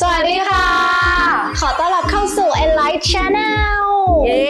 สวัสดีค่ะ ขอต้อนรับเข้าสู่ Enlight Channel เย้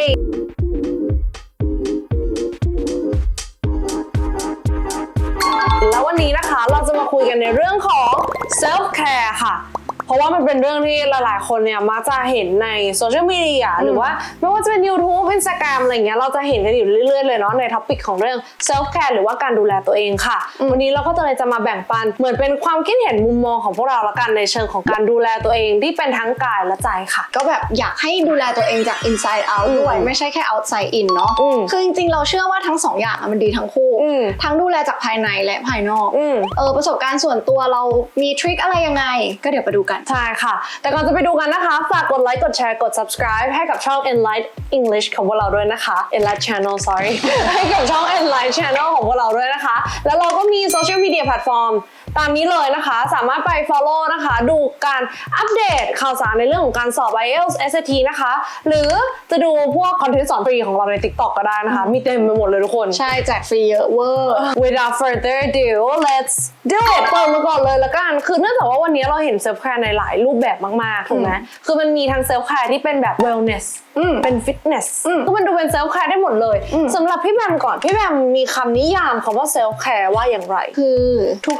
แล้ววันนี้นะคะเราจะมาคุยกันในเรื่องของ self care ค่ะเพ ราะว่ามันเป็นเรื่องที่หลาย ๆ คนเนี่ยมักจะเห็นในโซเชียลมีเดียหรือว่าไม่ว่าจะเป็น YouTube Instagram อะไรเงี้ยเราจะเห็นกันอยู่เรื่อย ๆ เลยเนาะในท็อปิกของเรื่อง self care หรือว่าการดูแลตัวเองค่ะ วันนี้เราก็จะเลยจะมาแบ่งปัน เหมือนเป็นความคิดเห็นมุมมองของพวกเราละกันในเชิงของการดูแลตัวเองที่เป็นทั้งกายและใจค่ะ ก็แบบอยากให้ดูแลตัวเองจาก inside out ด้วยอืมไม่ใช่แค่ outside in เนาะอืมคือจริง ๆ เราเชื่อว่าทั้งสองอย่างอะมันดีทั้งคู่อืมทั้งดูแลจากภายในและภายนอกอืมเออประสบการณ์ส่วนตัวเรามีทริคอะไรยังไง ก็เดี๋ยวไปดูกันใช่ค่ะ แต่ก่อนจะไปดูกันนะคะ ฝากกดไลค์ กดแชร์ กด subscribe ให้กับช่อง Enlight English ของพวกเราด้วยนะคะ Enlight Channel sorry ให้กับช่อง Enlight Channel ของพวกเราด้วยนะคะ แล้วเราก็มีโซเชียลมีเดียแพลตฟอร์มตามนี้เลยนะคะ สามารถไป follow นะคะ ดูการอัปเดตข่าวสารในเรื่องของการสอบ IELTS SAT นะคะ หรือจะดูพวกคอนเทนต์สอนฟรีของเราใน TikTok ก็ได้นะคะ มีเต็มไปหมดเลยทุกคน ใช่ แจกฟรีเยอะเวอร์ Without further ado let's do it เปิดมาก่อนเลยละกัน คือเนื่องจากว่าวันนี้เราเห็นเซลฟ์แคร์ในหลายรูปแบบมากๆถูกไหมคือมันมีทั้งเซลฟ์แคร์ที่เป็นแบบ wellness อืมเป็น fitness อืมก็มันดูเป็นเซลฟ์แคร์ได้หมดเลยอืมสำหรับพี่แบมก่อน พี่แบมมีคำนิยามคำว่าเซลฟ์แคร์ว่าอย่างไร คือ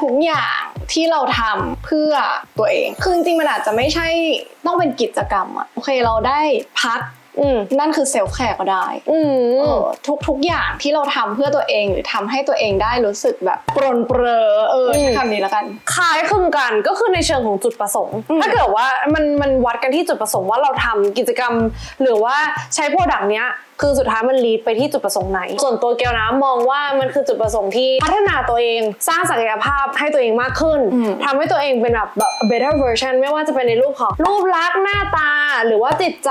ทุกๆอย่างที่เราทำเพื่อตัวเอง คือจริงๆมันอาจจะไม่ใช่ต้องเป็นกิจกรรมอะโอเคเราได้พักอืม นั่นคือเซลฟ์แคร์ก็ได้อืมเออทุกทุกอย่างที่เราทำเพื่อตัวเองหรือทำให้ตัวเองได้รู้สึกแบบปรนเปรอเอออืมใช้คำนี้แล้วกันคล้ายคลึงกันก็คือในเชิงของจุดประสงค์อืมถ้าเกิดว่ามันมันวัดกันที่จุดประสงค์ว่าเราทำกิจกรรม หรือว่าใช้โปรดักต์เนี้ยคือสุดท้ายมันลีดไปที่จุดประสงค์ไหน ส่วนตัวเกียวนะมองว่ามันคือจุดประสงค์ที่พัฒนาตัวเอง สร้างศักยภาพให้ตัวเองมากขึ้นอืมทำให้ตัวเองเป็นแบบแบบ better version ไม่ว่าจะเป็นในรูปของรูปลักษณ์หน้าตา หรือว่าจิตใจ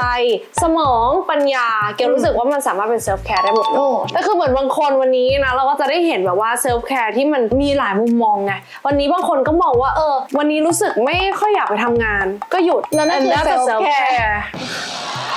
สมองปัญญาเกียวรู้สึกว่ามันสามารถเป็น self care ได้หมดเลยโอ้แต่คือเหมือนบางคนวันนี้นะเราก็จะได้เห็นแบบว่าเซลฟ์แคร์ที่มันมีหลายมุมมองไงวันนี้บางคนก็มองว่าเออ วันนี้รู้สึกไม่ค่อยอยากไปทำงาน ก็หยุดแล้วนั่นคือ And that's a self-care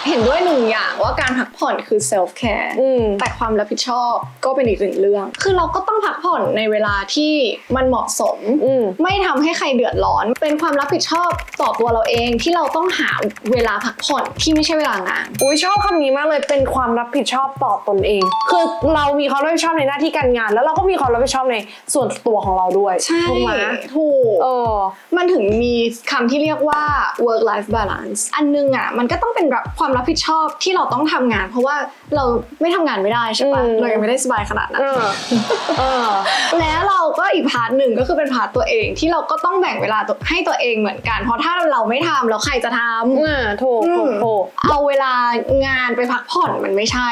เห็นด้วยหนึ่งอย่างว่าการพักผ่อนคือเซลฟ์แคร์อืมแต่ความรับผิดชอบก็เป็นอีกหนึ่งเรื่อง คือเราก็ต้องพักผ่อนในเวลาที่มันเหมาะสมอืมไม่ทำให้ใครเดือดร้อน เป็นความรับผิดชอบต่อตัวเราเองที่เราต้องหาเวลาพักผ่อนที่ไม่ใช่เวลางาน อุ้ยชอบคำนี้มากเลยเป็นความรับผิดชอบต่อตนเอง คือเรามีความรับผิดชอบในหน้าที่การงาน แล้วเราก็มีความรับผิดชอบในส่วนตัวของเราด้วยใช่ถูกไหมถูกเออมันถึงมีคำที่เรียกว่า work life balance อันนึงอะมันก็ต้องเป็นแบบความรับผิดชอบที่เราต้องทำงาน เพราะว่าเราไม่ทำงานไม่ได้ใช่ปะอืมเรายังไม่ได้สบายขนาดนั้เอนอเออแล้วเราก็อีกพาร์ทหนึ่งก็คือเป็นพาร์ทตัวเองที่เราก็ต้องแบ่งเวลาตัวให้ตัวเองเหมือนกัน เพราะถ้าเราไม่ทำแล้วใครจะทำอ่าถูกถูกถูกเอาเวลางานไปพักผ่อนมันไม่ใช่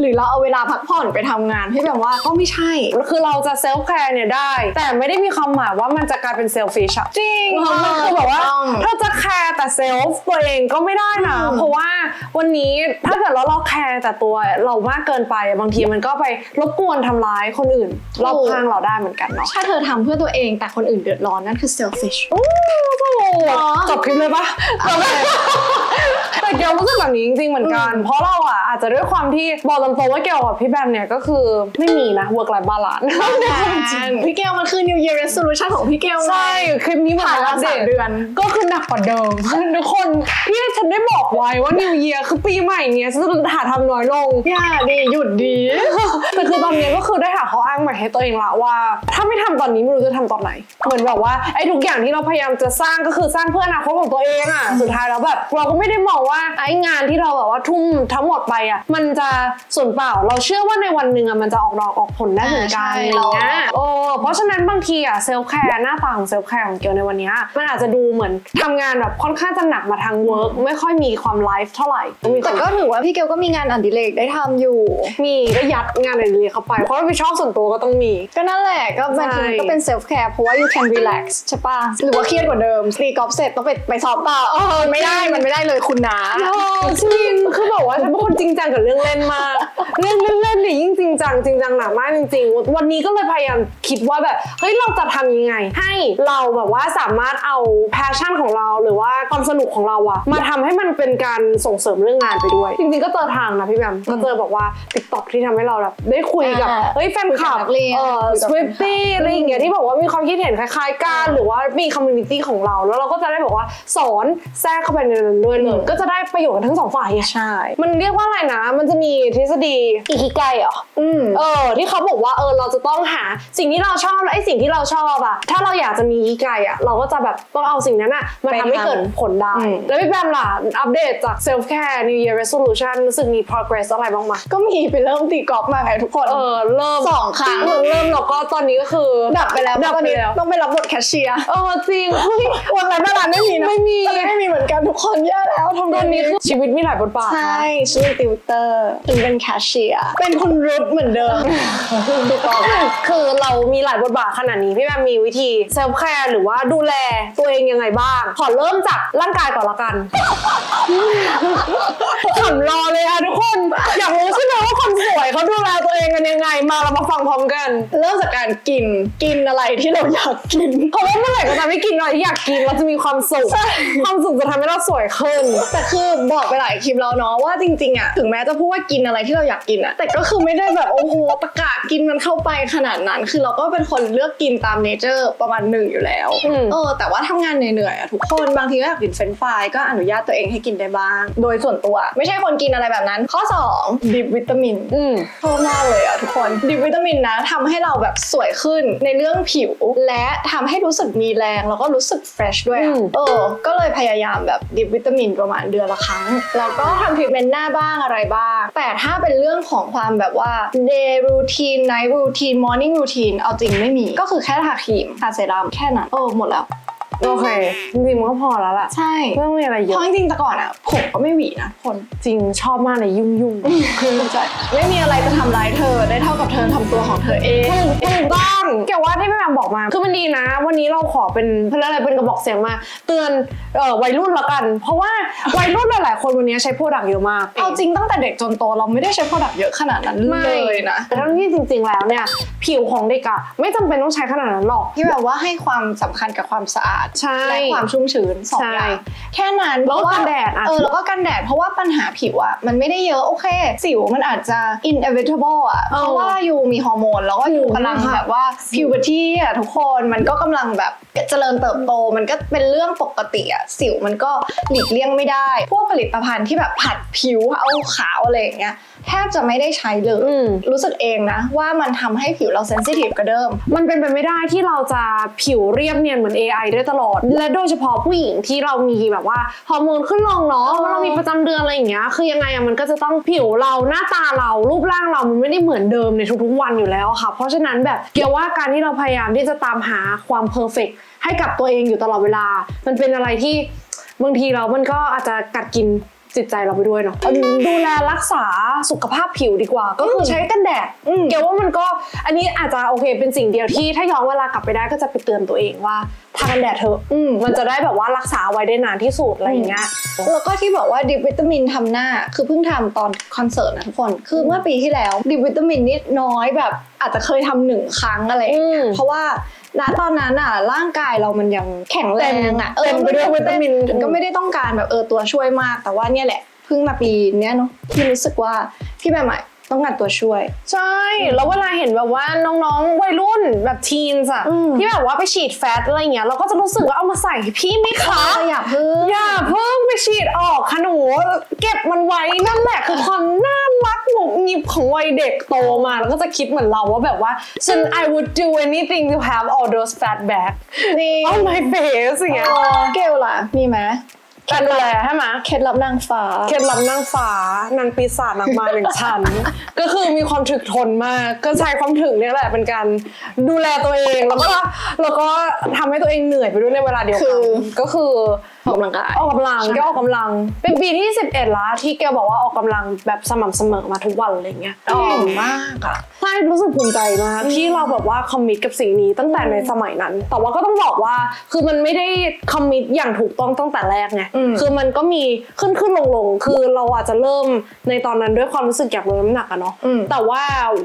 หรือเราเอาเวลาพักผ่อนไปทำงานที่แบบว่าก็ไม่ใช่ คือเราจะเซลฟ์แคร์เนี่ยได้ แต่ไม่ได้มีความหมายว่ามันจะกลายเป็นเซลฟิชอะจริงมันคือแบบว่าต้องถ้าจะแคร์แต่เซลฟ์ตัวเองก็ไม่ได้นะอืมเพราะว่าวันนี้ถ้าเกิดเราเราแคร์แต่ตัวเรามากเกินไปบางทีมันก็ไปรบกวนทำร้ายคนอื่นรอบข้างเราได้เหมือนกันเนาะถ้าเธอทำเพื่อตัวเองแต่คนอื่นเดือดร้อนนั่นคือ selfish โอ้โหอ๋อจบคลิปเลยปะ แต่เกียวรู้สึกแบบนี้จริงๆเหมือนกัน เพราะเราอะอาจจะด้วยความที่บอกตรงๆว่าเกี่ยวกับพี่แบมเนี่ยก็คือไม่มีนะ work life balance พี่เกลมันคือ New Year Resolution ของพี่เกลใช่คลิปนี้เหมือนผ่านมาอัปเดสามตเดือน ก็คือหนักกว่าเดิมทุกคนพี่ฉันได้บอกไว้ว่า New Year คือปีใหม่เนี้ยฉันจะหาทำน้อยลงอย่าดีหยุดดีแต่คือตอนเนี้ยก็คือได้หาข้ออ้างใหม่ให้ตัวเองละว่า ถ้าไม่ทำตอนนี้ไม่รู้จะทำตอนไหน เหมือนแบบว่าไอ้ทุกอย่างที่เราพยายามจะสร้างก็คือสร้างเพื่ออนาคตของตัวเองอะสุดท้ายแล้วแบบเราก็ไม่ได้มองว่าไอ้งานที่เราแบบว่าทุ่มทั้งหมดไปอะมันจะส่วนเปล่าเราเชื่อว่าในวันหนึ่งอะมันจะออกดอกออกผลได้เหมือนกันอ่าใช่อะไรเงี้ยโอ้เพราะฉะนั้นบางทีอะเซลฟ์แคร์หน้าตาของเซลฟ์แคร์ของเกียวในวันเนี้ยมันอาจจะดูเหมือนทำงานแบบค่อนข้างจะหนักมาทางเวิร์กไม่ค่อยมีความไลฟ์เท่าไหร่มีแต่ก็ถือว่าพี่เกลก็มีงานอดิเรกได้ทำอยู่ มีก็ยัดงานอะไรดีเข้าไป เพราะว่าไปชอบส่วนตัวก็ต้องมี ก็นั่นแหละก็บางทีใช่ก็เป็น self care เพราะว่า you can relax ใช่ปะหรือว่าเครียดกว่าเดิมตีกอล์ฟเสร็จต้องไปไปซ้อมต่อเออไม่ได้มันไม่ได้เลยคุณนาจริงคือแบบว่าฉันเป็นคนจริงจังกับเรื่องเล่นมาก เรื่องเล่นเล่นเนี่ยยิ่งจริงจังจริงจังหนามากจริงๆ วันนี้ก็เลยพยายามคิดว่าแบบเฮ้ยเราจะทำยังไง ให้เราแบบว่าสามารถเอาแพชชั่นของเราหรือว่าความสนุกของเราอะมาทำให้มันเป็นการส่งเสริมเรื่องงานไปด้วย จริงๆก็เจอทางนะพี่แบมก็เจอบอกว่าติ๊กต็อกที่ทำให้เราแบบได้คุยกับอ่าเฮ้ยแฟนคลับคุยกับนักเรียนเออคุยสกับวิฟแฟนคลับตี้อะไรอย่างเงี้ยที่บอกว่ามีความคิดเห็นคล้ายๆกันหรือว่ามีคอมมูนิตี้ของเรา แล้วเราก็จะได้บอกว่าสอนแทรกเข้าไปในนั้นด้วยเลยก็จะได้ประโยชน์กันทั้งสองฝ่ายไงใช่ มันเรียกว่าอะไรนะ มันจะมีทฤษฎีอิคิไกเหรออืมเออ ที่เขาบอกว่าเออเราจะต้องหาสิ่งที่เราชอบแล้วไอ้สิ่งที่เราชอบอะถ้าเราอยากจะมีอิคิไกอะเราก็จะแบบต้องเอาสิ่งนั้นอะมาทำให้เกิดผลได้อืมแล้วพี่แบมล่ะ อัปเดตจาก self care new year resolution รู้สึกมี progress อะไรบ้างไหมก็มีไปเริ่มตีกอล์ฟมาไงทุกคนเออเริ่มสองครั้งเออเริ่มแล้วก็ตอนนี้ก็คือดับไปแล้วดับตอนไปนี้แล้วต้องไปรับบทแคชเชียร์เออจริงเฮ้ยวันไหนบ้านไม่มีนะไม่มีตอนนี้ไม่มีเหมือนกันทุกคนแย่แล้วทำตไงอนนี้ดีคือชีวิตมีหลายบทบาทใช่นะชื่อติวเตอร์ถึงเป็นแคชเชียร์เป็นคุณรุทเหมือนเดิมถูกต้องคือเรามีหลายบทบาทขนาดนี้พี่แบมมีวิธีเซลฟ์แคร์หรือว่าดูแลตัวเองยังไงบ้าง ขอเริ่มจากร่างกายก่อนละกันขำรอเลยอะทุกคน อยากรู้ใช่ไหมว่าคนสวยเขาดูแลตัวเองกันยังไง มาเรามาฟังพร้อมกัน เริ่มจากการกินกินอะไรที่เราอยากกินเพราะว่าเมื่อไหร่ก็ตามที่กินอะไรที่อยากกินเราจะมีความสุขใช่ความสุขจะทำให้เราสวยขึ้นแต่คือบอกไปหลายคลิปแล้วเนาะว่าจริงๆอะถึงแม้จะพูดว่ากินอะไรที่เราอยากกินอะแต่ก็คือไม่ได้แบบโอ้โหตะกะกินมันเข้าไปขนาดนั้น คือเราก็เป็นคนเลือกกินตามเนเจอร์ประมาณหนึ่งอยู่แล้วอืมเออแต่ว่าทำงานเหนื่อยๆอะทุกคนบางทีก็อยากกินเฟรนช์ฟรายก็อนุญาตตัวเองให้กินได้บ้าง โดยส่วนตัว ไม่ใช่คนกินอะไรแบบนั้น ข้อ 2 ดิบวิตามินอืมชอบมากเลยอะทุกคนดิบวิตามินนะทำให้เราแบบสวยขึ้นในเรื่องผิว และทำให้รู้สึกมีแรงแล้วก็รู้สึกเฟรชด้วยอือะมเออก็เลยพยายามแบบดิบวิตามินประมาณเดือนละครั้ง แล้วก็ทำทรีทเมนต์หน้าบ้างอะไรบ้าง แต่ถ้าเป็นเรื่องของความแบบว่า day routine night routine morning routine เอาจริงไม่มี ก็คือแค่ทาครีมทาเซรั่มแค่นั้น โอ้หมดแล้ว โอเคจริงๆมันก็พอแล้วล่ะใช่ไม่ต้องมีอะไรเยเพอะราะจริงๆแต่ก่อนอะผมก็ไม่หวีนะทุกคนจริงชอบมากเลยยุ่งยุ่งๆคือใจไม่มีอะไรจะทำร้ายเธอได้เท่ากับเธอทำตัวของเธอเอง ถูกถูกต้องเกี่ยวว่าที่พี่แบมบอกมา คือมันดีนะ วันนี้เราขอเป็นเขาเรียกอะไรเป็นกระบอกเสียงมา เตือนเอ่อวัยรุ่นละกัน เพราะว่าวัยรุ่นหลายๆคนวันนี้ใช้โปรดักต์เยอะมาก เอาจริงตั้งแต่เด็กจนโตเราไม่ได้ใช้ product เยอะขนาดนั้นไม่เลยนะแต่ทั้งที่จริง ๆ แล้วเนี่ย ผิวของเด็กอะไม่จำเป็นต้องใช้ขนาดนั้นหรอก ที่แบบว่าให้ความสำคัญกับความสะอาดใช่และความชุ่มชื้นสองใช่อย่างแค่นั้นแล้วก็เพราะากันแดดอะเออแล้วก็กันแดดเพราะว่าปัญหาผิวอะมันไม่ได้เยอะโอเค สิวมันอาจจะ inevitable อะเออเพราะว่าอยู่มีฮอร์โมนแล้วก็อยู่กำลังค่ะแบบว่า puberty อะทุกคนมันก็กำลังแบบเจริญเติบโตมันก็เป็นเรื่องปกติอะสิวมันก็หลีกเลี่ยงไม่ได้ พวกผลิตภัณฑ์ที่แบบผัดผิวเอาขาวอะไรอย่างเงี้ย แทบจะไม่ได้ใช้เลยอืมรู้สึกเองนะ ว่ามันทำให้ผิวเราเซนซิทีฟกว่าเดิม มันเป็นไปไม่ได้ที่เราจะผิวเรียบเนียนเหมือน AI ได้ตลอด และโดยเฉพาะผู้หญิงที่เรามีแบบว่าฮอร์โมนขึ้นลงเนาะเออเรามีประจำเดือนอะไรอย่างเงี้ยคือยังไงอะมันก็จะต้องผิวเราหน้าตาเรารูปร่างเรามันไม่ได้เหมือนเดิมในทุกๆวันอยู่แล้วค่ะ เพราะฉะนั้นแบบเกี่ยวว่าการที่เราพยายามที่จะตามหาความเพอร์เฟกให้กับตัวเองอยู่ตลอดเวลา มันเป็นอะไรที่บางทีเรามันก็อาจจะกัดกิน จิตใจเราไปด้วยเนาะดูแลรักษาสุขภาพผิวดีกว่า ก็คือใช้กันแดดอืมเกี่ยวว่ามันก็อันนี้อาจจะโอเคเป็นสิ่งเดียวที่ถ้าย้อนเวลากลับไปได้ก็จะไปเตือนตัวเองว่าทากันแดดเถอะอืมมันจะได้แบบว่ารักษาไว้ได้นานที่สุดอะไรอย่างเงี้ยแล้วก็ที่บอกว่าดิบวิตามินทำหน้าคือเพิ่งทำตอนคอนเสิร์ตนะทุกคนคือเมื่อปีที่แล้วดิบวิตามินนี่น้อยแบบอาจจะเคยทำหนึ่งครั้งอะไรอย่างเงี้ยอืมเพราะว่า ณตอนนั้นอะร่างกายเรามันยังแข็งแรงอะเต็มไปด้วยวิตามินก็ไม่ได้ต้องการแบบเออตัวช่วยมาก แต่ว่าเนี่ยแหละเพิ่งมาปีเนี้ยเนาะที่รู้สึกว่าพี่แบบใหม่ ต้องการตัวช่วย ใช่ แล้วเวลาเห็นแบบว่าน้องๆ วัยรุ่นแบบทีนส์อะอืม ที่แบบว่าไปฉีดแฟตอะไรอย่างเงี้ยเราก็จะรู้สึกว่าเอามาใส่ให้พี่ไหมคะก็อย่าเพิ่ง อย่าเพิ่งไปฉีดออกค่ะหนู เก็บมันไว้นั่นแหละคือความน่ารักหนุบหงิบของวัยเด็กโตมา แล้วก็จะคิดเหมือนเราว่าแบบว่าฉัน I would do anything to have all those fat back นี่ on my face อย่างเงี้ย เกลล่ะ มีไหม การดูแลใช่ไหมเคล็ดลับนางฟ้า เคล็ดลับนางฟ้านางปีศาจนางมารอย่างฉันก็คือมีความถึกทนมาก ก็ใช้ความถึกเนี่ยแหละเป็นการดูแลตัวเอง แล้วก็แล้วก็ทำให้ตัวเองเหนื่อยไปด้วยในเวลาเดียวคืกันอก็คือออกกำลังกาย ออกกำลังใช่แกออกกำลัง เป็นปีที่ 11แล้วที่แกบอกว่าออกกำลังแบบสม่ำเสมอมาทุกวันอะไรเงี้ยเก่งมากอะใช่รู้สึกภูมิใจมากที่เราแบบว่าคอมมิตกับสิ่งนี้ตั้งแต่ในสมัยนั้น แต่ว่าก็ต้องบอกว่าคือมันไม่ได้คอมมิตอย่างถูกต้องตั้งแต่แรกไงคือมันก็มีขึ้นขึ้นลงลงๆคือเราอาจจะเริ่มในตอนนั้นด้วยความรู้สึกอยากลดน้ำหนักอะเนาะอืมแต่ว่า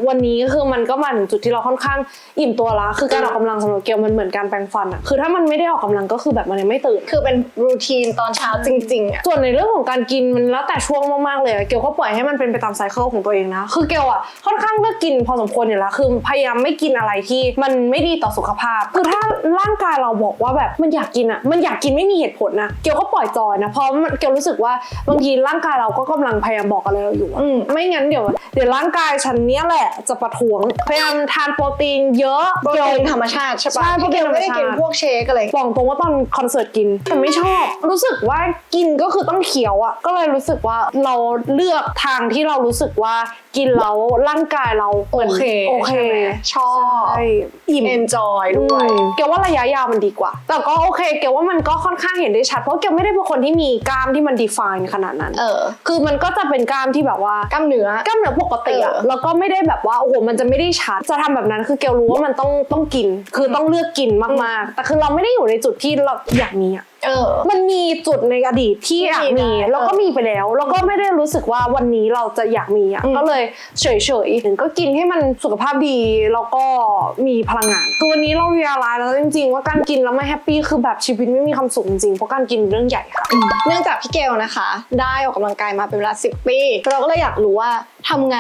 วันนี้คือมันก็มาถึงจุดที่เราค่อนข้างอิ่มตัวละคือการออกกำลังสำหรับเกลมันเหมือนการแปรงฟันอะคือถ้ามันไม่ได้ออกกำลังก็คือแบบมันยังไม่ตื่นคือเป็นรูทีนตอนเช้าจริงๆอะส่วนในเรื่องของการกินมันแล้วแต่ช่วงมากๆเลยอะเกลก็ปล่อยให้มันเป็นไปตามไซเคิลของตัวเองนะ คือเกลอะค่อนข้างเลือกกินพอสมควรอยู่แล้วคือพยายามไม่กินอะไรที่มันไม่ดีต่อสุขภาพ คือถ้าร่างกายเราบอกว่าแบบมันอยากกินอะมันอยากกินไม่มีเหตุผลนะเกลก็ปล่อยจอยนะเพราะมันเกลรู้สึกว่าบางทีร่างกายเราก็กำลังพยายามบอกอะไรเราอยู่อะอืมไม่งั้นเดี๋ยวเดี๋ยวร่างกายฉันเนี้ยแหละจะประท้วงพยายามทานโปรตีนเยอะโปรตีนธรรมชาติใช่ปะใช่โปรตีนธรรมชาติไม่ได้กินพวกเชคอะไรบอกตรงว่าตอนคอนเสิร์ตกินแต่ไม่ชอบรู้สึกว่ากินก็คือต้องเขียวอะก็เลยรู้สึกว่าเราเลือกทางที่เรารู้สึกว่ากินแล้วร่างกายเราหมืนโอเคโอเค ใช่ไหม ชอบใช่อิ่ม enjoy อืด้วยมเกลว่าระยะยาวมันดีกว่า แต่ก็โอเค เกลว่ามันก็ค่อนข้างเห็นได้ชัด เพราะเกลไม่ได้เป็นคนที่มีกล้ามที่มัน define ขนาดนั้น เออ คือมันก็จะเป็นกล้ามที่แบบว่ากล้ามเนื้อ กล้ามเนื้อปกติอะเออ แล้วก็ไม่ได้แบบว่าโอ้โหมันจะไม่ได้ชัด จะทำแบบนั้นคือเกลรู้ว่ามันต้องต้องกิน คือต้องเลือกกินมากๆ แต่คือเราไม่ได้อยู่ในจุดที่เราอยากมีอะ เออ มันมีจุดในอดีตที่อยากมีมีได้แล้วก็มีไปแล้ว แล้วก็ไม่ได้รู้สึกว่าวันนี้เราจะอยากมีอะอืมก็เลยเฉยๆถึงก็กินให้มันสุขภาพดีแล้วก็มีพลังงานคือวันนี้เราเรียลไลซ์แล้วจริงๆ ว่าการกินแล้วไม่แฮปปี้คือแบบชีวิตไม่มีความสุขจริงๆเพราะการกินเป็นเรื่องใหญ่ค่ะเนื่องจากพี่เกลนะคะ ได้ออกกำลังกายมาเป็นเวลา10ปีเราก็เลยอยากรู้ว่า ทำไง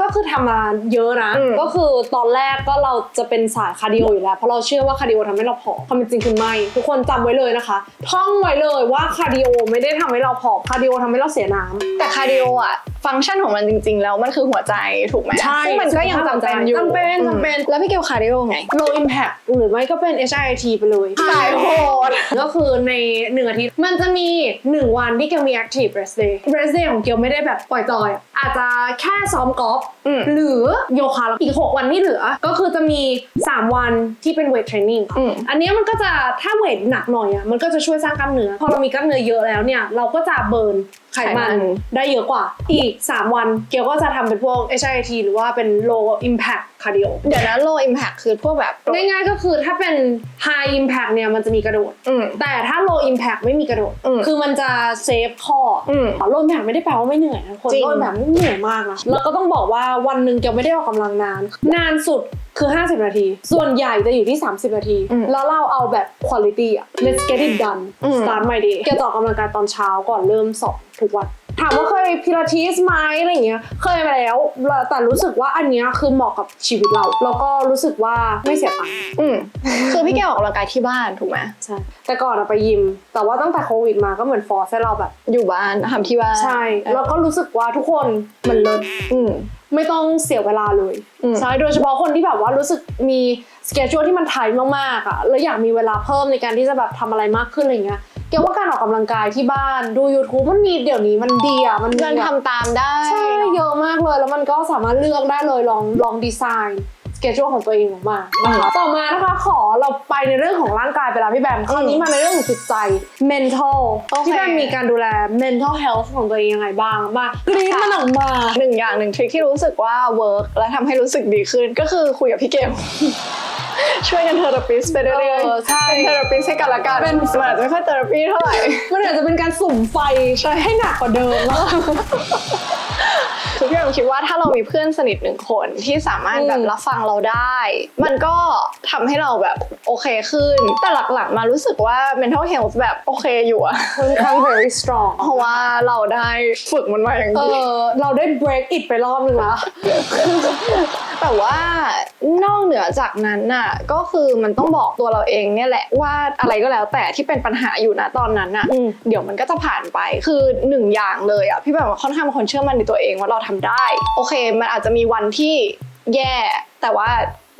ก็คือทำมาเยอะนะ อืม ก็คือตอนแรกก็เราจะเป็นสายคาร์ดิโออยู่แล้ว เพราะเราเชื่อว่าคาร์ดิโอทำให้เราผอมความเป็นจริงคือไม่ ทุกคนจำไว้เลยนะคะ ท่องไว้เลยว่าคาร์ดิโอไม่ได้ทำให้เราผอมคาร์ดิโอทำให้เราเสียน้ำ แต่คาร์ดิโออะ ฟังก์ชันของมันจริง ๆ แล้วมันคือหัวใจถูกไหมใช่ซึ่งมันก็ยังจำเป็นอยู่จำเป็นจำเป็นอืมแล้วพี่เกลคาร์ดิโอไง low impact หรือไม่ก็เป็น HIIT ไปเลยสายโหดก็คือในหนึ่งอาทิตย์มันจะมี 1 วันที่เกียวมี active rest day rest day ของเกียวไม่ได้แบบปล่อยจอยอะอาจจะแค่ซ้อมกอล์ฟอืมหรือโยคะแล้วอีก 6 วันที่เหลือ ก็คือจะมี 3 วันที่เป็น weight training อืมอันเนี้ยมันก็จะถ้าเวทหนักหน่อยอะมันก็จะช่วยสร้างกล้ามเนื้อ พอเรามีกล้ามเนื้อเยอะแล้วเนี่ยเราก็จะเบิร์น ไขไขมัมันนได้เยอะกว่า อีก 3 วันเกียวก็จะทำเป็นพวก HIIT หรือว่าเป็น low impact cardio เดี๋ยวนะ low impact คือพวกแบบง่ายๆก็คือถ้าเป็น high impact เนี่ยมันจะมีกระโดดอืมแต่ถ้า low impact ไม่มีกระโดดอืมคือมันจะเซฟข้ออม low impact ไม่ได้แปลว่าไม่เหนื่อยนะคนจริง low impact ไม่เหนื่อยมากนะแล้วก็ต้องบอกว่าวันหนึ่งเกียวไม่ได้ออกกำลังนาน นานสุดคือ 50 นาที ส่วนใหญ่จะอยู่ที่ 30 นาที แล้วเราเอาแบบ quality อะ let's get it done อืม start my day เกียวจะออกกำลังกายตอนเช้าก่อนเริ่มสอบ ทุกวันถามว่าเคยพิลาทิสไหมอะไรอย่างเงี้ย เคยมาแล้วแต่รู้สึกว่าอันเนี้ยคือเหมาะกับชีวิตเราแล้วก็รู้สึกว่าไม่เสียตังค์อืมคือพี่เกลออกกำลังกายที่บ้านถูกไหมใช่แต่ก่อนอะไปยิม แต่ว่าตั้งแต่โควิดมาก็เหมือนฟอร์สให้เราแบบ อยู่บ้านทำที่บ้านใช่แล้วก็รู้สึกว่าทุกคนมันเลิศอืมไม่ต้องเสียเวลาเลยอืมใช่โดยเฉพาะคนที่แบบว่ารู้สึกมีสเกจ u ที่มันไทยมากๆอะแล้วอยากมีเวลาเพิ่มในการที่จะแบบทำอะไรมากขึ้นอะไรเงี้ย เกี่ยวว่าการออกกำลังกายที่บ้านดู YouTube มันมีเดี๋ยวนี้มันดีอะมันมีมันแบบทำตามได้ใช่เยอะมากเลย แล้วมันก็สามารถเลือกได้เลยลองลองดีไซน์สเกจ u ของตัวเองออกมานะคะต่อมานะคะขอเราไปในเรื่องของร่างกายไปแล้วพี่แบมคราวนี้มาในเรื่องของจิตใจ mental โอเคพี่แบมมีการดูแล mental health ของตัวเองยังไงบ้างมากรีดมันออกมาหนึ่งอย่างหนึ่งทริคที่รู้สึกว่าเวิร์กและทำให้รู้สึกดีขึ้นก็คือคุยกับพี่เกล ช่วยกันเทอราปิสไปเรื่อยเออใช่เป็นเทอราปิสให้กันละกันเป็นมันอาจจะไม่ค่อยเทอราปีเท่าไหร่ มันอาจจะเป็นการสุ่มไฟให้หนักกว่าเดิมแล้ว คือพี่แอมคิดว่าถ้าเรามีเพื่อนสนิทหนึ่งคนที่สามารถอืมแบบรับฟังเราได้ มันก็ทำให้เราแบบโอเคขึ้น แต่หลักๆ มารู้สึกว่า mental health แบบโอเคอยู่อะค่อนข้าง very strong เพราะว่าเราได้ฝึกมันมาอย่างเอดีอเราได้ break it ไปรอบนึงแล้วแต่ว่านอกเหนือจากนั้นน่ะก็คือมันต้องบอกตัวเราเองเนี่ยแหละว่าอะไรก็แล้วแต่ที่เป็นปัญหาอยู่นะตอนนั้นน่ะอืมเดี๋ยวมันก็จะผ่านไปคือหนึ่งอย่างเลยอะพี่แบบว่าค่อนข้างเป็นคนเชื่อมั่นในตัวเองว่าเราทำได้ โอเค มันอาจจะมีวันที่แย่ แต่ว่า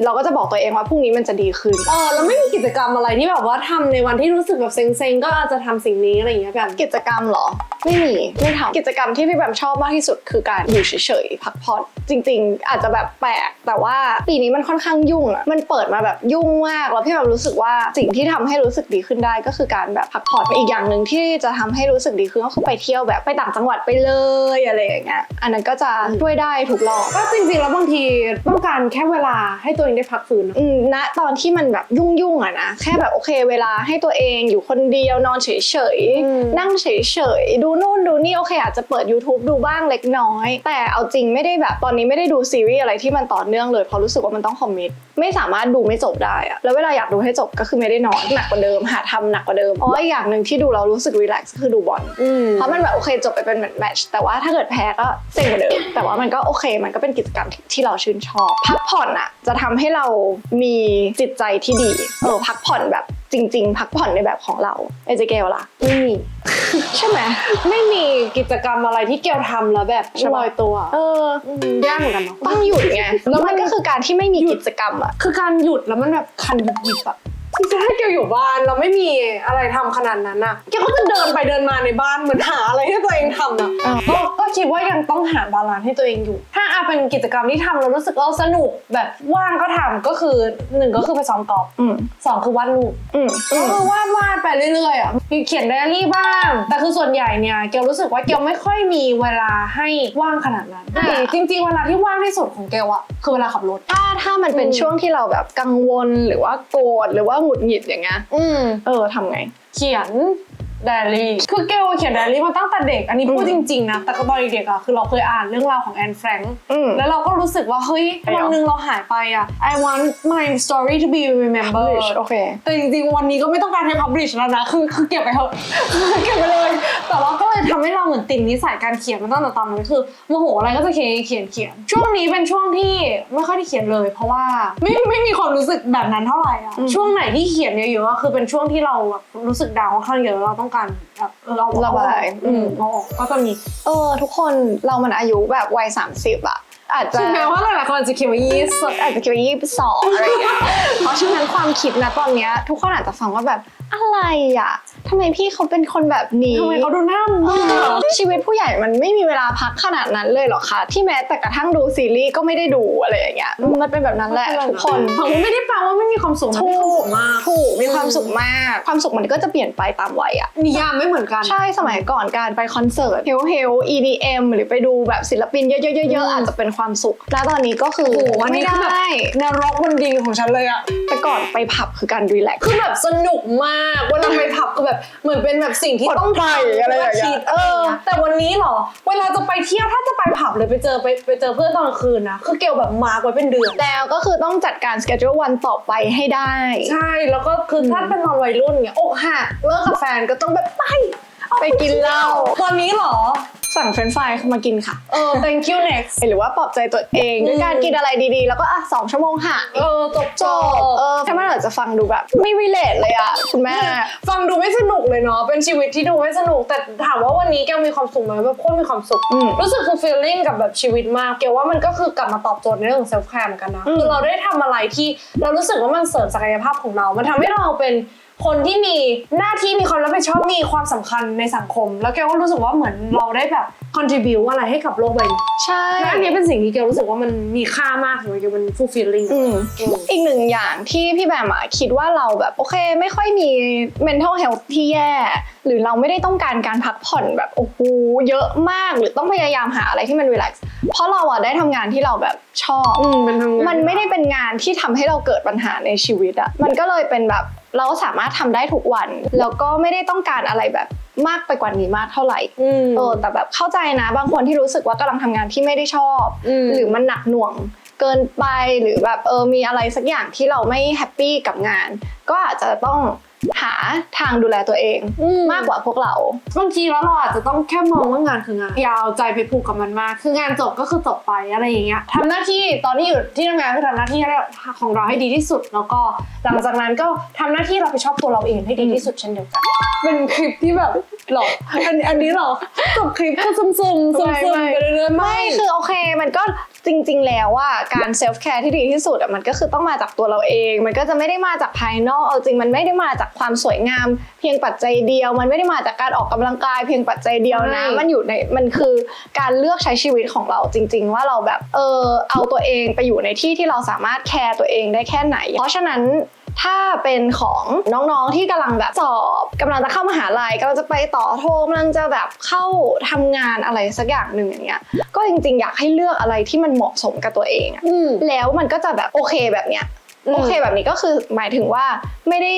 เราก็จะบอกตัวเองว่าพรุ่งนี้มันจะดีขึ้น เออแล้วไม่มีกิจกรรมอะไรที่แบบว่าทำในวันที่รู้สึกแบบเซ็งๆ ก็อาจจะทำสิ่งนี้อะไรอย่างเงี้ยแบบกิจกรรมเหรอ ไม่มีไม่ทำกิจกรรมที่พี่แบมชอบมากที่สุดคือการอยู่เฉยๆพักผ่อนจริง ๆ อาจจะแบบแปลกแต่ว่าปีนี้มันค่อนข้างยุ่งอะมันเปิดมาแบบยุ่งมากแล้วพี่แบมรู้สึกว่าสิ่งที่ทำให้รู้สึกดีขึ้นได้ก็คือการแบบพักผ่อนอีกอย่างหนึ่งที่จะทำให้รู้สึกดีขึ้นก็คือไปเที่ยวแบบไปต่างจังหวัดไปเลยอะไรอย่างเงี้ยอันนั้นก็จะช่วยได้ทุกรอบ ก็จริงๆแล้วบางทีต้องการแค่เวลาให้ตัวเองได้พักฟื้นอะอืมณตอนที่มันแบบยุ่งๆอะนะแค่แบบโอเคเวลาให้ตัวเองอยู่คนเดียวนอนเฉยๆนั่งเฉยๆดูนู่นดูนี่โอเคอาจจะเปิด YouTube ดูบ้างเล็กน้อย แต่เอาจริงไม่ได้แบบตอนนี้ไม่ได้ดูซีรีส์อะไรที่มันต่อเนื่องเลยเพราะรู้สึกว่ามันต้องคอมมิตไม่สามารถดูไม่จบได้อะแล้วเวลาอยากดูให้จบก็คือไม่ได้นอนหนักกว่าเดิม หาทำหนักกว่าเดิมอ๋ออีกอย่างหนึ่งที่ดูเรารู้สึกรีแลกซ์คือดูบอลอืมเพราะมันแบบโอเคจบไปเป็นแมตช์แต่ว่าถ้าเกิดแพ้ก็เซ็งกว่าเดิมแต่ว่ามันก็โอเคมันก็เป็นกิจกรรมที่เราชื่นชอบ พักผ่อนอะจะทำให้เรามีจิตใจที่ดี เออพักผ่อนแบบจริง ๆ พักผ่อนในแบบของเราไอเจเกลล่ะไม่มีใช่ไหมไม่มีกิจกรรมอะไรที่เกี่ยวทำแล้วแบบใช่ปะลอยตัว เออมยากเหมือนกันเนาะต้องหยุดไงแล้วมันก็คือการที่ไม่มีกิจกรรมอะคือการหยุดแล้วมันแบบคันหยิบหยิบๆอะ จริงๆถ้าเกียวอยู่บ้านเราไม่มีอะไรทำขนาดนั้นอะเกียวก็จะเดินไปเดินมาในบ้านเหมือนหาอะไรให้ตัวเองทำอะอ่าก็ก็คิดว่ายังต้องหาบาลานซ์ให้ตัวเองอยู่ ถ้าอาเป็นกิจกรรมที่ทำแล้วรู้สึกเออสนุกแบบว่างก็ทำก็คือหนึ่งก็คือไปซ้อมกอล์ฟอืมสองคือวาดรูปอืมอืก็มคือวาดวาดไปเรื่อยๆอะมีเขียนไดอารี่บ้าง แต่คือส่วนใหญ่เนี่ยเกียวรู้สึกว่าเกียวไม่ค่อยมีเวลาให้ว่างขนาดนั้นอ่าจริง ๆ เวลาที่ว่างที่สุดของเกียวอะคือเวลาขับรถถ้าถ้ามันเป็นอืมช่วงที่เราแบบกังวลหรือว่าโกรธหรือว่าหงุดหงิดอย่างเงี้ยอืมเออทำไง เขียน ไดอารี่ คือเกลเขียนไดอารี่มาตั้งแต่เด็ก อันนี้พูดอืจมริงๆนะ แต่ก็ตอนเด็กๆอะคือเราเคยอ่านเรื่องราวของแอนแฟรงค์อืม แล้วเราก็รู้สึกว่า เฮ้ยใช่เหรอวันหนึ่งเราหายไปอะ I want my story to be remembered โอเค แต่จริงๆ วันนี้ก็ไม่ต้องการให้ publish แล้วนะ คือคือเก็บไปเถอะ เก็บไปเลย แต่ว่าก็เลยทำให้เราเหมือนติดนิสัยการเขียนมาตั้งแต่ตอนนั้นคือโมโหอะไรก็จะเขียนเขียนเขียน ช่วงนี้เป็นช่วงที่ไม่ค่อยได้เขียนเลย เพราะว่าไม่ไม่มีความรู้สึกแบบนั้นเท่าไหร่อะอืมช่วงไหนที่เขียนเยอะๆอะคือเป็นช่วงที่เราแบบรู้สึกดาวน์ค่อนข้างเยอะแล้วเราต้องการแบบเออเอาระบายอืมเอาออกก็จะมีเออ ทุกคนเรามันอายุแบบวัย30อะอาจจะถึงแม้ว่าหลายๆคนอาจจะคิดว่ายี่สิบอาจจะคิดว่ายี่สิบสองอะไรอย่างเงี้ยเพราะฉะนั้นความคิดนะตอนเนี้ยทุกคนอาจจะฟังว่าแบบ อะไรอะทำไมพี่เขาเป็นคนแบบนี้ ทำไมเขาดูหน้าเอเบื่ออชีวิตผู้ใหญ่มันไม่มีเวลาพักขนาดนั้นเลยเหรอคะ ที่แม้แต่กระทั่งดูซีรีส์ก็ไม่ได้ดูอะไรอย่างเงี้ยมันเป็นแบบนั้นแหละทุกคนของไม่ได้แปลว่าไม่มีความสุขนะมีความสุขมากถูกมีความสุขมาก ความสุขมันก็จะเปลี่ยนไปตามวัยอะนิยามไม่เหมือนกัน ใช่สมัยก่อนการไปคอนเสิร์ตเฮลเฮล EDM หรือไปดูแบบศิลปินเยอะๆๆๆอาจจะเป็นความสุข แล้วตอนนี้ก็คือโอ้โหวันนี้ไม่คือแบบได้นรกบนดินของฉันเลยอะแต่ก่อนไปผับคือการรีแลกซ์คือแบบสนุกมากเวลาไปผับก็แบบเหมือนเป็นแบบสิ่งที่ต้องปลดปล่อยอะไรอย่างเงี้ยคิดเออ แต่วันนี้เหรอ เวลาจะไปเที่ยวถ้าจะไปผับหรือไปเจอไปไปเจอเพื่อนตอนกลางคืนนะคือเกลแบบมาร์กไว้เป็นเดือนแล้วก็คือต้องจัดการสเกจ u วันต่อไปให้ได้ ใช่แล้วก็คือถ้าเป็นตอนวัยรุ่นเนี่ยอกหักเลิกกับแฟนก็ต้องแบบไปไปกินเหล้าตอนนี้เหรอ สั่งเฟรนช์ฟรายมากินค่ะ เออ thank you next หรือว่าปลอบใจตัวเองด้วยการกินอะไรดีๆ แล้วก็อะสองชั่วโมงห่างเออจบจบเออแค่มันอาจจะฟังดูแบบไม่รีเลทเลยอะคุณแม่ ฟังดูไม่สนุกเลยเนาะเป็นชีวิตที่ดูไม่สนุกแต่ถามว่าวันนี้แกมีความสุขไหมแบบโคตรมีความสุขอืมรู้สึกคือ feeling กับแบบชีวิตมากเกลว่ามันก็คือกลับมาตอบโจทย์ในเรื่องของ self care เหมือนกันนะอืมคือเราได้ทำอะไรที่เรารู้สึกว่ามันเสริมศักยภาพของเรา มันทำให้เราเป็น คนที่มีหน้าที่มีความรับผิดชอบมีความสำคัญในสังคม แล้วเกลก็รู้สึกว่าเหมือนเราได้แบบ contribute อะไรให้กับโลกใบนี้ใช่และอันนี้เป็นสิ่งที่เกลรู้สึกว่ามันมีค่ามากเลยเกลมัน fulfilling อืมอืมอีกหนึ่งอย่างที่พี่แบมอะคิดว่าเราแบบโอเค ไม่ค่อยมี mental health ที่แย่ หรือเราไม่ได้ต้องการการพักผ่อนแบบโอ้โหเยอะมากหรือต้องพยายามหาอะไรที่มัน relax เพราะเราอะได้ทำงานที่เราแบบชอบอืมเป็นทำงานมันไม่ได้เป็นงานที่ทำให้เราเกิดปัญหาในชีวิตอะมันก็เลยเป็นแบบ เราสามารถทำได้ทุกวัน แล้วก็ไม่ได้ต้องการอะไรแบบมากไปกว่านี้มากเท่าไหร่อืมเออแต่แบบเข้าใจนะ บางคนที่รู้สึกว่ากำลังทำงานที่ไม่ได้ชอบอืมหรือมันหนักหน่วงเกินไปหรือแบบเออมีอะไรสักอย่างที่เราไม่แฮปปี้กับงาน ก็อาจจะต้อง หาทางดูแลตัวเองอืมมากกว่าพวกเรา บางทีแล้วเราอาจจะต้องแค่มองว่างานคืองานอย่าเอาใจไปผูกกับมันมาก คืองานจบก็คือจบไปอะไรอย่างเงี้ยทำหน้าที่ตอนที่อยู่ที่ทำงานคือทำหน้าที่ของเราให้ดีที่สุด แล้วก็หลังจากนั้นก็ทำหน้าที่รับผิดชอบตัวเราเองให้ดีที่สุดเช่นเดียวกันเป็นคลิปที่แบบหรออันอันนี้หรอจบคลิปก็ซึมซึมซึมซึมไปเรื่อยๆไม่ไม่คือโอเคมันก็จริง ๆ แล้วว่าการเซลฟ์แคร์ที่ดีที่สุดอะมันก็คือต้องมาจากตัวเราเอง มันก็จะไม่ได้มาจากภายนอกเอาจริงมันไม่ได้มาจากความสวยงาม เพียงปัจจัยเดียว มันไม่ได้มาจากการออกกำลังกาย เพียงปัจจัยเดียวนะใช่มันอยู่ในมันคือการเลือกใช้ชีวิตของเราจริง ๆ ว่าเราแบบเออเอาตัวเองไปอยู่ในที่ที่เราสามารถแคร์ตัวเองได้แค่ไหน เพราะฉะนั้นถ้าเป็นของน้องๆที่กำลังแบบสอบกำลังจะเข้ามหาลัยกำลังจะไปต่อโทกำลังจะแบบเข้าทำงานอะไรสักอย่างหนึ่งอย่างเงี้ยก็จริงๆ อยากให้เลือกอะไรที่มันเหมาะสมกับตัวเองอะอืมแล้วมันก็จะแบบโอเคแบบเนี้ยอืมโอเคแบบนี้ก็คือหมายถึงว่าไม่ได้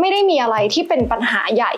ไม่ได้มีอะไรที่เป็นปัญหาใหญ่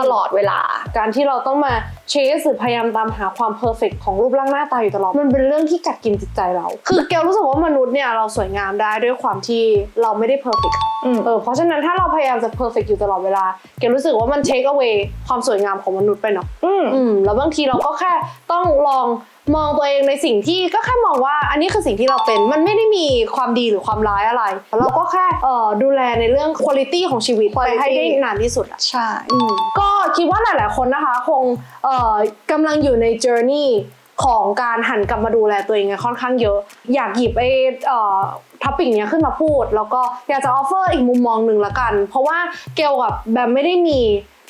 ตลอดเวลา การที่เราต้องมาเชสหรือพยายามตามหาความเพอร์เฟกของรูปร่างหน้าตาอยู่ตลอด มันเป็นเรื่องที่กัดกินจิตใจเรา คือเกลรู้สึกว่ามนุษย์เนี่ยเราสวยงามได้ด้วยความที่เราไม่ได้เพอร์เฟกอืมเออเพราะฉะนั้นถ้าเราพยายามจะเพอร์เฟกอยู่ตลอดเวลาเกลรู้สึกว่ามันเทคเอา a y ความสวยงามของมนุษย์ไปเนาะอืมอืมแล้วบางทีเราก็แค่ต้องลองมองตัวเองในสิ่งที่ก็แค่มองว่าอันนี้คือสิ่งที่เราเป็นมันไม่ได้มีความดีหรือความร้ายอะไร เราก็แค่เอ่อดูแลในเรื่องคุณภาพของชีวิตไป Quality ให้ได้นานที่สุดอะใช่อืมก็คิดว่าหลาย ๆ คนนะคะคงเอ่อกำลังอยู่ใน journey ของการหันกลับมาดูแลตัวเองกันค่อนข้างเยอะ อยากหยิบไอ้เอ่อท็อปิกเนี้ยขึ้นมาพูด แล้วก็อยากจะออฟเฟอร์อีกมุมมองหนึ่งละกัน เพราะว่าเกลกับแบมไม่ได้มี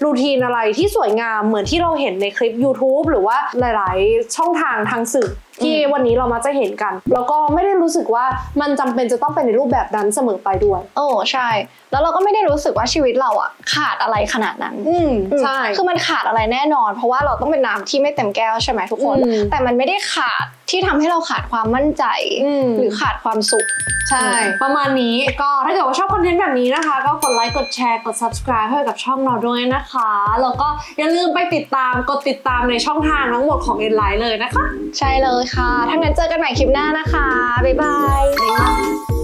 รูทีนอะไรที่สวยงามเหมือนที่เราเห็นในคลิป YouTube หรือว่าหลาย ๆ ช่องทางทางสื่อ ที่วันนี้เรามาจะเห็นกัน แล้วก็ไม่ได้รู้สึกว่ามันจำเป็นจะต้องเป็นในรูปแบบนั้นเสมอไปด้วยโอ้ใช่ แล้วเราก็ไม่ได้รู้สึกว่าชีวิตเราอะขาดอะไรขนาดนั้น อืมอืมใช่คือมันขาดอะไรแน่นอน เพราะว่าเราต้องเป็นน้ำที่ไม่เต็มแก้วใช่ไหมทุกคนอืมแต่มันไม่ได้ขาดที่ทำให้เราขาดความมั่นใจอืมหรือขาดความสุขใช่ ประมาณนี้ก็ถ้าเกิดว่าชอบคอนเทนต์แบบนี้นะคะ ก็กดไลค์กดแชร์กด subscribe ให้กับช่องเราด้วยนะคะ แล้วก็อย่าลืมไปติดตามกดติดตามในช่องทางทั้งหมดของ e n l i n e เลยนะคะ ใช่เลยค่ะ ถ้างั้นเจอกันใหม่คลิปหน้านะคะ บ๊ายบาย